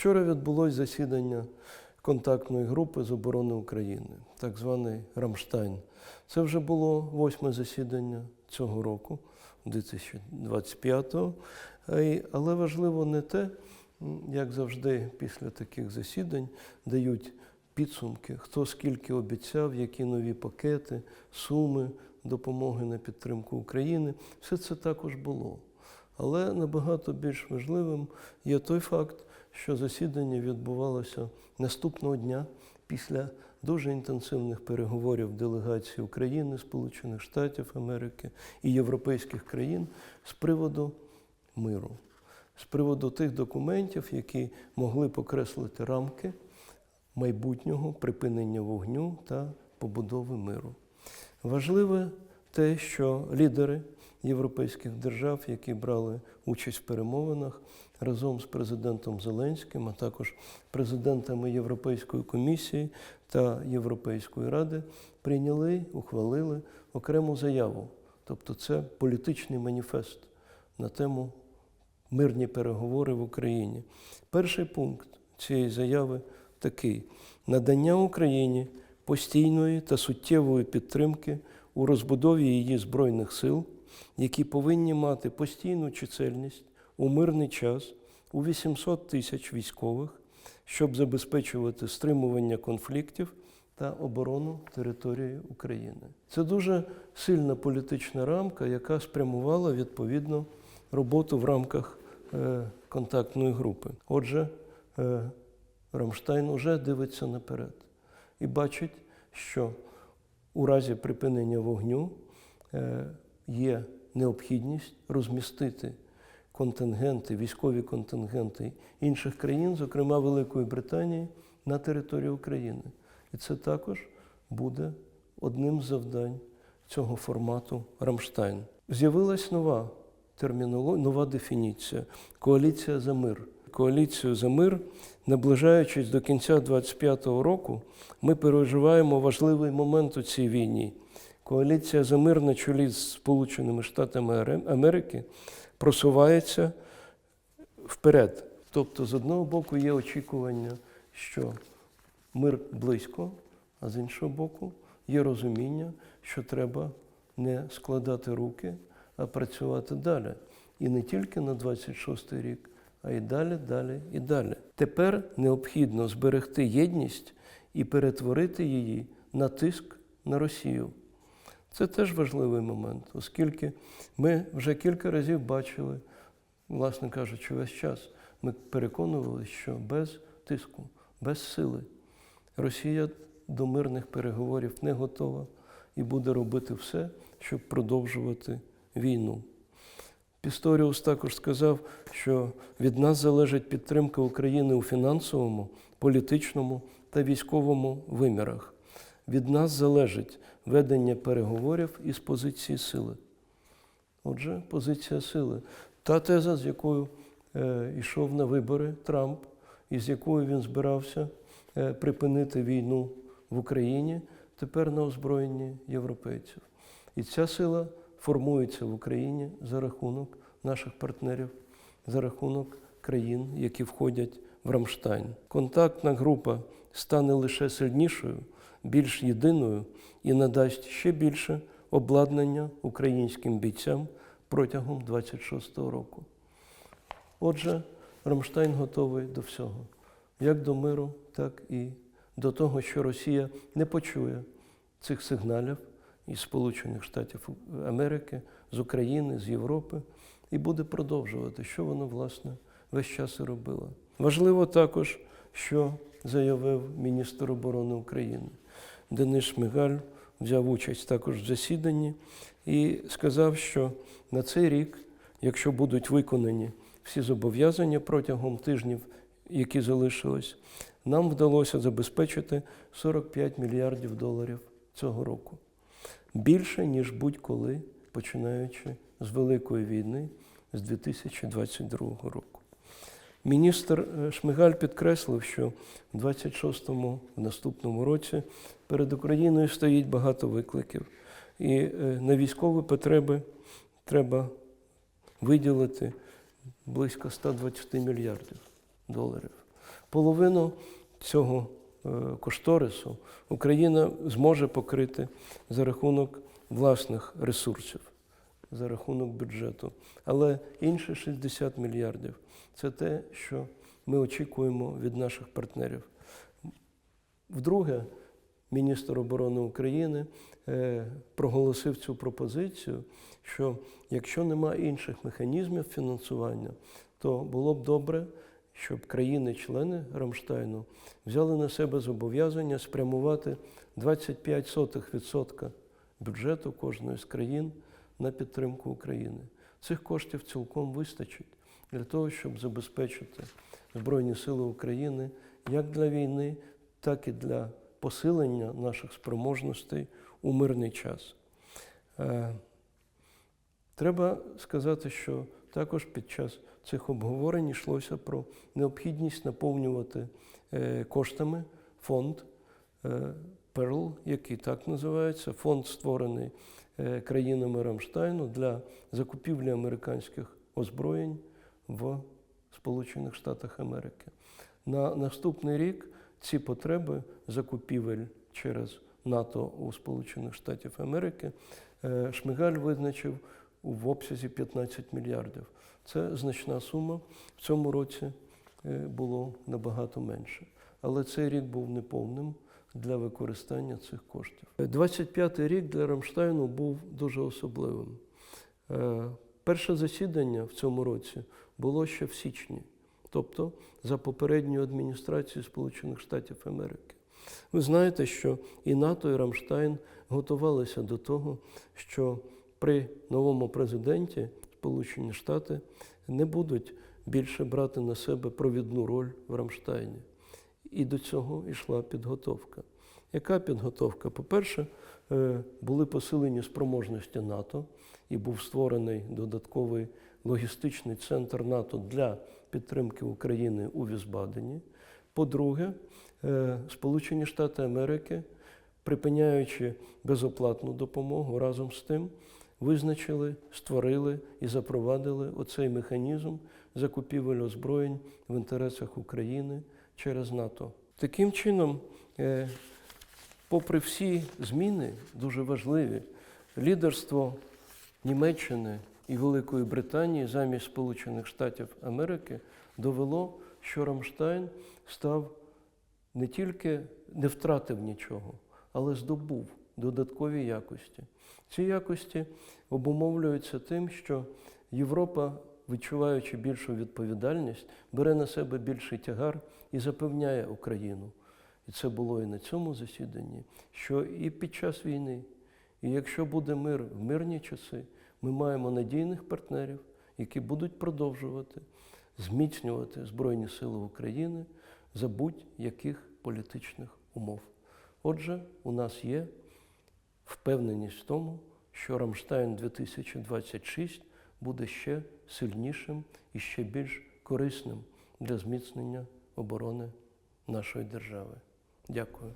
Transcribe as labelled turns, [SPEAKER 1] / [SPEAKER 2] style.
[SPEAKER 1] Вчора відбулось засідання контактної групи з оборони України, так званий Рамштайн. Це вже було восьме засідання цього року, 2025-го. Е, Але важливо не те, як завжди після таких засідань дають підсумки, хто скільки обіцяв, які нові пакети, суми допомоги на підтримку України. Все це також було. Але набагато більш важливим є той факт, що засідання відбувалося наступного дня після дуже інтенсивних переговорів делегації України, Сполучених Штатів Америки і європейських країн з приводу миру, з приводу тих документів, які могли покреслити рамки майбутнього припинення вогню та побудови миру. Важливе те, що лідери європейських держав, які брали участь в перемовинах разом з президентом Зеленським, а також президентами Європейської комісії та Європейської ради, прийняли, ухвалили окрему заяву. Тобто це політичний маніфест на тему мирні переговори в Україні. Перший пункт цієї заяви такий: надання Україні постійної та суттєвої підтримки у розбудові її збройних сил, які повинні мати постійну чисельність у мирний час у 800 тисяч військових, щоб забезпечувати стримування конфліктів та оборону території України. Це дуже сильна політична рамка, яка спрямувала відповідно роботу в рамках е, контактної групи. Отже, е, Рамштайн уже дивиться наперед і бачить, що у разі припинення вогню е, є необхідність розмістити контингенти, військові контингенти інших країн, зокрема Великої Британії, на території України. І це також буде одним з завдань цього формату Рамштайн. З'явилась нова термінологія, нова дефініція коаліція за мир. Коаліцію за мир, наближаючись до кінця 25-го року, ми переживаємо важливий момент у цій війні. Коаліція за мир на чолі з Сполученими Штатами Америки просувається вперед. Тобто, з одного боку, є очікування, що мир близько, а з іншого боку, є розуміння, що треба не складати руки, а працювати далі. І не тільки на 26-й рік, а й далі, далі і далі. Тепер необхідно зберегти єдність і перетворити її на тиск на Росію. Це теж важливий момент, оскільки ми вже кілька разів бачили, власне кажучи, весь час ми переконувалися, що без тиску, без сили Росія до мирних переговорів не готова і буде робити все, щоб продовжувати війну. Пісторіус також сказав, що від нас залежить підтримка України у фінансовому, політичному та військовому вимірах. Від нас залежить ведення переговорів із позиції сили. Отже, позиція сили. Та теза, з якою е, йшов на вибори Трамп, і з якою він збирався е, припинити війну в Україні, тепер на озброєнні європейців. І ця сила формується в Україні за рахунок наших партнерів, за рахунок країн, які входять в Рамштайн. Контактна група стане лише сильнішою, більш єдиною і надасть ще більше обладнання українським бійцям протягом 26-го року. Отже, Рамштайн готовий до всього, як до миру, так і до того, що Росія не почує цих сигналів із Сполучених Штатів Америки, з України, з Європи, і буде продовжувати, що вона, власне, весь час і робила. Важливо також, що заявив міністр оборони України. Денис Шмигаль взяв участь також в засіданні і сказав, що на цей рік, якщо будуть виконані всі зобов'язання протягом тижнів, які залишились, нам вдалося забезпечити 45 мільярдів доларів цього року. Більше, ніж будь-коли, починаючи з Великої війни з 2022 року. Міністр е, Шмигаль підкреслив, що в 26-му, в наступному році перед Україною стоїть багато викликів. І е, на військові потреби треба виділити близько 120 мільярдів доларів. Половину цього кошторису Україна зможе покрити за рахунок власних ресурсів, за рахунок бюджету. Але інші 60 мільярдів це те, що ми очікуємо від наших партнерів. Вдруге, міністр оборони України е, проголосив цю пропозицію, що якщо немає інших механізмів фінансування, то було б добре, щоб країни-члени Рамштайну взяли на себе зобов'язання спрямувати 25% бюджету кожної з країн на підтримку України. Цих коштів цілком вистачить для того, щоб забезпечити Збройні Сили України як для війни, так і для посилення наших спроможностей у мирний час. Е, Треба сказати, що також під час цих обговорень йшлося про необхідність наповнювати е, коштами фонд е, Перл, який так називається, фонд створений е, країнами Рамштайну для закупівлі американських озброєнь в Сполучених Штатах Америки. На наступний рік ці потреби закупівель через НАТО у Сполучених Штатів Америки Шмигаль визначив в обсязі 15 мільярдів. Це значна сума. В цьому році е, було набагато менше. Але цей рік був неповним для використання цих коштів. 25-й рік для Рамштайну був дуже особливим. Е, Перше засідання в цьому році було ще в січні, тобто за попередньою адміністрацією Сполучених Штатів Америки. Ви знаєте, що і НАТО, і Рамштайн готувалися до того, що при новому президенті Сполучені Штати не будуть більше брати на себе провідну роль в Рамштайні. І до цього йшла підготовка. Яка підготовка? По-перше, е, були посилені спроможності НАТО і був створений додатковий логістичний центр НАТО для підтримки України у Візбадені. По-друге, е, Сполучені Штати Америки, припиняючи безоплатну допомогу, разом з тим визначили, створили і запровадили оцей механізм закупівель озброєнь в інтересах України через НАТО. Таким чином, е, попри всі зміни, дуже важливі, лідерство Німеччини і Великої Британії замість Сполучених Штатів Америки довело, що Рамштайн став не тільки не втратив нічого, але здобув додаткові якості. Ці якості обумовлюються тим, що Європа, відчуваючи більшу відповідальність, бере на себе більший тягар і запевняє Україну. І це було і на цьому засіданні, що і під час війни, і якщо буде мир в мирні часи, ми маємо надійних партнерів, які будуть продовжувати зміцнювати Збройні Сили України за будь-яких політичних умов. Отже, у нас є впевненість в тому, що Рамштайн 2026 буде ще сильнішим і ще більш корисним для зміцнення оборони нашої держави. Дякую.